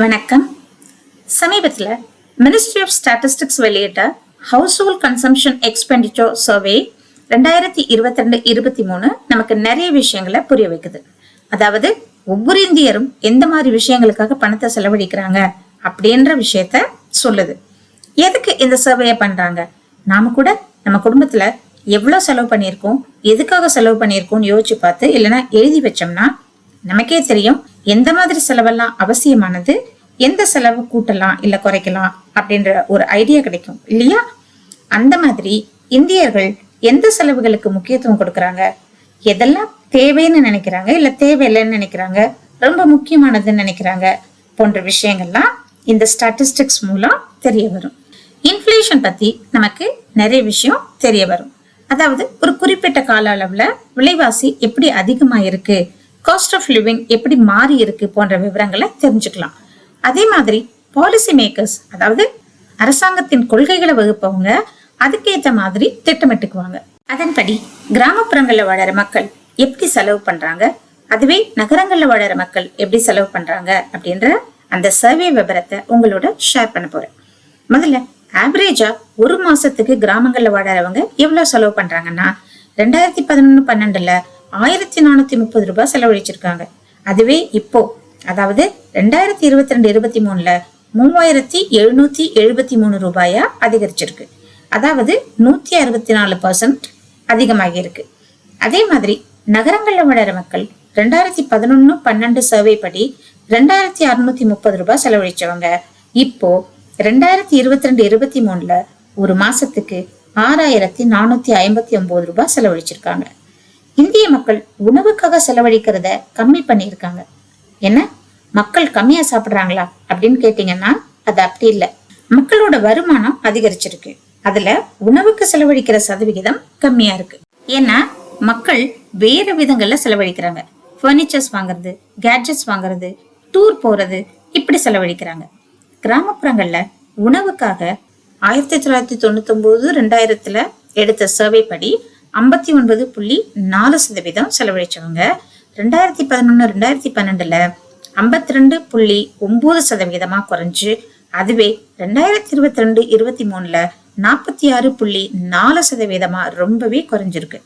வணக்கம். சமீபத்தில் ministry of statistics வெளியிட்ட household consumption expenditure survey ரெண்டாயிரத்தி இருபத்தி ரெண்டு இருபத்தி மூணு நமக்கு நிறைய விஷயங்களை புரிய வைக்குது. அதாவது ஒவ்வொரு இந்தியரும் எந்த மாதிரி விஷயங்களுக்காக பணத்தை செலவழிக்கிறாங்க அப்படின்ற விஷயத்த சொல்லுது. எதுக்கு இந்த சர்வேயை பண்றாங்க? நாம கூட நம்ம குடும்பத்துல எவ்வளவு செலவு பண்ணியிருக்கோம் எதுக்காக செலவு பண்ணியிருக்கோம்னு யோசிச்சு பார்த்து இல்லைன்னா எழுதி வச்சோம்னா நமக்கே தெரியும் எந்த மாதிரி செலவெல்லாம் அவசியமானது எந்த செலவு கூட்டலாம் இல்ல குறைக்கலாம் அப்படின்ற ஒரு ஐடியா கிடைக்கும் இல்லையா? அந்த மாதிரி இந்தியர்கள் எந்த செலவுகளுக்கு முக்கியத்துவம் கொடுக்கறாங்க? எதெல்லாம் தேவைன்னு நினைக்கிறாங்க இல்ல தேவையில்லைன்னு நினைக்கிறாங்க? ரொம்ப முக்கியமானதுன்னு நினைக்கிறாங்க போன்ற விஷயங்கள்லாம் இந்த ஸ்டாட்டிஸ்டிக்ஸ் மூலம் தெரிய வரும். இன்ஃப்ளேஷன் பத்தி நமக்கு நிறைய விஷயம் தெரிய வரும். அதாவது ஒரு குறிப்பிட்ட கால அளவுல விலைவாசி எப்படி அதிகமா இருக்கு காஸ்ட் ஆஃப் லிவிங் எப்படி மாறி இருக்கு போன்ற விவரங்களை தெரிஞ்சுக்கலாம். அதே மாதிரி பாலிசி மேக்கர்ஸ் அதாவது அரசாங்கத்தின் கொள்கைகளை வகுப்பவங்க அதுக்கேத்த மாதிரி திட்டமிட்டுக்குவாங்க. அதன்படி கிராமப்புறங்களில் வாழற மக்கள் எப்படி செலவு பண்றாங்க? அதுவே நகரங்களில் வாழற மக்கள் எப்படி செலவு பண்றாங்க? அப்படின்ற அந்த சர்வே விவரத்தை உங்களோட ஷேர் பண்ண போறேன். முதல்ல ஆவரேஜா ஒரு மாசத்துக்கு கிராமங்கள்ல வாழறவங்க எவ்வளவு செலவு பண்றாங்கன்னா ரெண்டாயிரத்தி பதினொன்னு பன்னெண்டுல ஆயிரத்தி நானூத்தி முப்பது ரூபாய் செலவழிச்சிருக்காங்க. அதுவே இப்போ. அதாவது ரெண்டாயிரத்தி இருபத்தி ரெண்டு இருபத்தி மூணுல மூவாயிரத்தி எழுநூத்தி எழுபத்தி மூணு ரூபாயா அதிகரிச்சிருக்கு. அதாவது நூத்தி அறுபத்தி நாலு பர்சன்ட் அதிகமாகி இருக்கு அதே மாதிரி நகரங்களில் வளர மக்கள் ரெண்டாயிரத்தி பதினொன்னு பன்னெண்டு சர்வே படி ரெண்டாயிரத்தி அறுநூத்தி முப்பது ரூபாய் செலவழிச்சவங்க இப்போ ரெண்டாயிரத்தி இருபத்தி ரெண்டு இருபத்தி மூணுல ஒரு மாசத்துக்கு ஆறாயிரத்தி நானூத்தி ஐம்பத்தி ஒன்பது ரூபாய் செலவழிச்சிருக்காங்க. இந்திய மக்கள் உணவுக்காக செலவழிக்கிறத கம்மி பண்ணியிருக்காங்க. என்ன? மக்கள் கம்மியா சாப்பிடுறாங்களா அப்படின்னு கேட்டீங்கன்னா அது அப்படி இல்லை. மக்களோட வருமானம் அதிகரிச்சிருக்கு. அதுல உணவுக்கு செலவழிக்கிற சதவிகிதம் கம்மியா இருக்கு. ஏன்னா மக்கள் வேறு விதங்கள்ல செலவழிக்கிறாங்க. ஃபர்னிச்சர்ஸ் வாங்குறது கேட்ஜெட்ஸ் வாங்குறது டூர் போறது இப்படி செலவழிக்கிறாங்க. கிராமப்புறங்கள்ல உணவுக்காக ஆயிரத்தி தொள்ளாயிரத்தி தொண்ணூத்தி ஒன்பது ரெண்டாயிரத்துல எடுத்த சர்வே படி ஐம்பத்தி ஒன்பது புள்ளி நாலு சதவீதம் செலவழிச்சவங்க. ரெண்டாயிரத்தி பதினொன்று ரெண்டாயிரத்தி பன்னெண்டுல ஐம்பத்தி ரெண்டு புள்ளி ஒன்பது சதவீதமாக குறைஞ்சு அதுவே ரெண்டாயிரத்தி இருபத்தி ரெண்டு இருபத்தி மூணுல நாற்பத்தி ஆறு புள்ளி நாலு சதவீதமாக ரொம்பவே குறைஞ்சிருக்கு.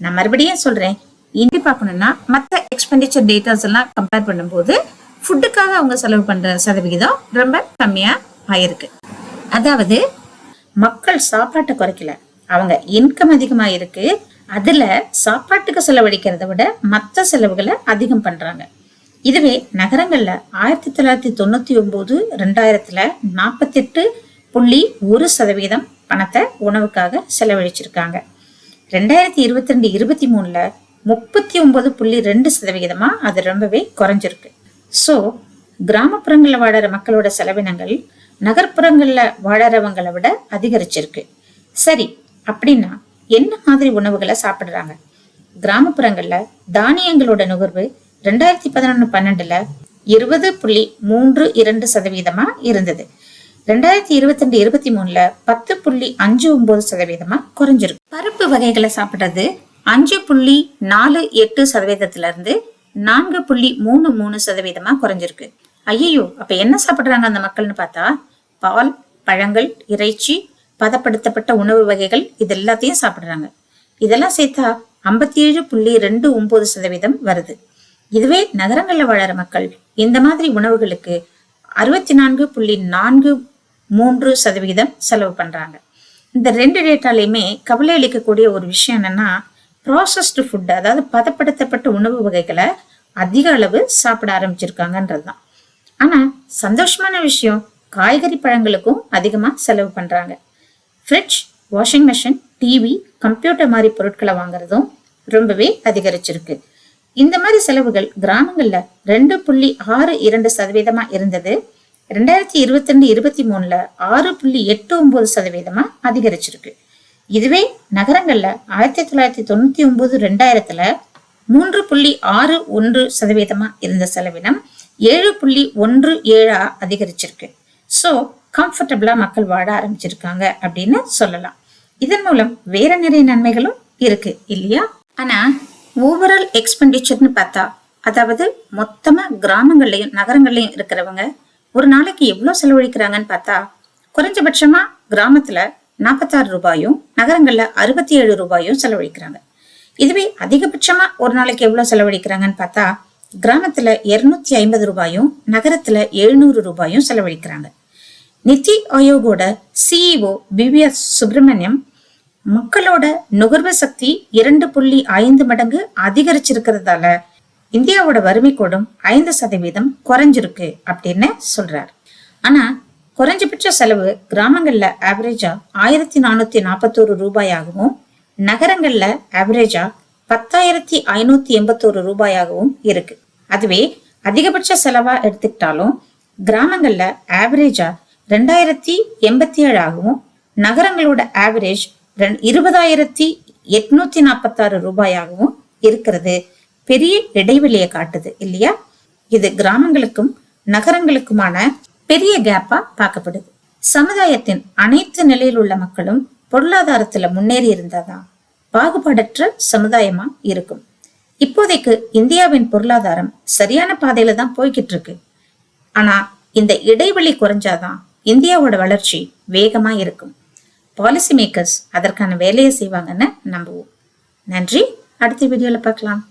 நான் மறுபடியும் சொல்கிறேன் இனி பார்க்கணும்னா மற்ற எக்ஸ்பெண்டிச்சர் டேட்டாஸ் எல்லாம் கம்பேர் பண்ணும்போது ஃபுட்டுக்காக அவங்க செலவு பண்ணுற சதவிகிதம் ரொம்ப கம்மியாக ஆயிருக்கு. அதாவது மக்கள் சாப்பாட்டை குறைக்கல. அவங்க இன்கம் அதிகமா இருக்கு. அதுல சாப்பாட்டுக்கு செலவழிக்கிறத விட மற்ற செலவுகளை அதிகம் பண்றாங்க. இதுவே நகரங்களில் ஆயிரத்தி தொள்ளாயிரத்தி தொண்ணூத்தி ஒன்பது ரெண்டாயிரத்துல நாற்பத்தெட்டு புள்ளி ஒரு சதவீதம் பணத்தை உணவுக்காக செலவழிச்சிருக்காங்க. ரெண்டாயிரத்தி இருபத்தி ரெண்டு இருபத்தி மூணுல முப்பத்தி ஒன்பது புள்ளி ரெண்டு சதவிகிதமா அது ரொம்பவே குறைஞ்சிருக்கு. ஸோ கிராமப்புறங்களில் வாழற மக்களோட செலவினங்கள் நகர்ப்புறங்களில் வாழறவங்களை விட அதிகரிச்சிருக்கு. சரி அப்படின்னா என்ன மாதிரி உணவுகளை சாப்பிடுறாங்க? கிராமப்புறங்கள்ல தானியங்களோட நுகர்வு ரெண்டாயிரத்தி பதினொன்னு பன்னெண்டுல இருபது புள்ளி மூன்று இரண்டு சதவீதமா இருந்தது. ரெண்டாயிரத்தி இருபத்தி ரெண்டு இருபத்தி மூணுல பத்து புள்ளி அஞ்சு ஒன்பது சதவீதமா குறைஞ்சிருக்கு. பருப்பு வகைகளை சாப்பிடுறது அஞ்சு புள்ளி நாலு எட்டு சதவீதத்துல இருந்து நான்கு புள்ளி மூணு மூணு சதவீதமா குறைஞ்சிருக்கு. ஐயோ அப்ப என்ன சாப்பிடுறாங்க அந்த மக்கள்னு பார்த்தா? பால் பழங்கள் இறைச்சி பதப்படுத்தப்பட்ட உணவு வகைகள் இது எல்லாத்தையும் சாப்பிடுறாங்க. இதெல்லாம் சேர்த்தா ஐம்பத்தி ஏழு புள்ளி ரெண்டு ஒன்பது சதவீதம் வருது. இதுவே நகரங்களில் வாழற மக்கள் இந்த மாதிரி உணவுகளுக்கு அறுபத்தி நான்கு புள்ளி நான்கு மூன்று சதவீதம் செலவு பண்றாங்க. இந்த ரெண்டு டேட்டாலையுமே கவலை அளிக்கக்கூடிய ஒரு விஷயம் என்னன்னா ப்ராசஸ்டு ஃபுட் அதாவது பதப்படுத்தப்பட்ட உணவு வகைகளை அதிக அளவு சாப்பிட ஆரம்பிச்சிருக்காங்கன்றது தான் ஆனா சந்தோஷமான விஷயம் காய்கறி பழங்களுக்கும் அதிகமா செலவு பண்றாங்க. Fridge washing machine TV computer மாதிரி பொருட்களை வாங்குறதும் ரொம்பவே அதிகரிச்சிருக்கு. இந்த மாதிரி செலவுகள் கிராமங்கள்ல ரெண்டு புள்ளி ஆறு இரண்டு சதவீதமா இருந்தது. ரெண்டாயிரத்தி இருபத்தி ரெண்டு இருபத்தி மூணுல ஆறு புள்ளி எட்டு ஒன்பது சதவீதமா அதிகரிச்சிருக்கு. இதுவே நகரங்கள்ல ஆயிரத்தி தொள்ளாயிரத்தி தொண்ணூத்தி ஒன்பது ரெண்டாயிரத்துல மூன்று புள்ளி ஆறு ஒன்று சதவீதமா இருந்த செலவினம் ஏழு புள்ளி ஒன்று ஏழா அதிகரிச்சிருக்கு. ஸோ கம்ஃபர்டபுளாக மக்கள் வாழ ஆரம்பிச்சிருக்காங்க அப்படின்னு சொல்லலாம். இதன் மூலம் வேற நிறைய நன்மைகளும் இருக்கு இல்லையா? ஆனால் ஓவரால் எக்ஸ்பெண்டிச்சர்னு பார்த்தா அதாவது மொத்தமாக கிராமங்கள்லையும் நகரங்கள்லையும் இருக்கிறவங்க ஒரு நாளைக்கு எவ்வளோ செலவழிக்கிறாங்கன்னு பார்த்தா குறைஞ்சபட்சமாக கிராமத்தில் நாற்பத்தாறு ரூபாயும் நகரங்களில் அறுபத்தி ஏழு ரூபாயும் செலவழிக்கிறாங்க. இதுவே அதிகபட்சமாக ஒரு நாளைக்கு எவ்வளோ செலவழிக்கிறாங்கன்னு பார்த்தா கிராமத்தில் இரநூத்தி ஐம்பது ரூபாயும் நகரத்தில் எழுநூறு ரூபாயும் செலவழிக்கிறாங்க. நித்தி ஆயோகோட சிஇஓ பிவிஎஸ் சுப்பிரமணியம் மக்களோட நுகர்வு சக்தி இரண்டு புள்ளி ஐந்து மடங்கு அதிகரிச்சிருக்கிறதால இந்தியாவோட வறுமை கோடும் ஐந்து சதவீதம் குறைஞ்சிருக்கு அப்படின்னு சொல்றார். ஆனா குறைஞ்சபட்ச செலவு கிராமங்கள்ல ஆவரேஜா ஆயிரத்தி நானூத்தி நாற்பத்தோரு ரூபாயாகவும் நகரங்கள்ல ஆவரேஜா பத்தாயிரத்தி ஐநூத்தி எண்பத்தோரு ரூபாயாகவும் இருக்கு. அதுவே அதிகபட்ச செலவா எடுத்துக்கிட்டாலும் கிராமங்கள்ல ஆவரேஜா ரெண்டாயிரத்தி எண்பத்தி ஏழாகவும் நகரங்களோட ஆவரேஜ் இருபதாயிரத்தி எட்நூத்தி நாற்பத்தாறு ரூபாயாகவும் இருக்கிறது. பெரிய இடைவெளியை காட்டுது இல்லையா? இது கிராமங்களுக்கும் நகரங்களுக்குமான பெரிய கேப்பா பார்க்கப்படுது. சமுதாயத்தின் அனைத்து நிலையில் உள்ள மக்களும் பொருளாதாரத்துல முன்னேறி இருந்தாதான் பாகுபாடற்ற சமுதாயமா இருக்கும். இப்போதைக்கு இந்தியாவின் பொருளாதாரம் சரியான பாதையில தான் போய்கிட்டு இருக்கு. ஆனா இந்த இடைவெளி குறைஞ்சாதான் இந்தியாவோட வளர்ச்சி வேகமா இருக்கும். பாலிசி மேக்கர்ஸ் அதற்கான வேலையை செய்வாங்கன்னு நம்புவோம். நன்றி. அடுத்த வீடியோல பார்க்கலாம்.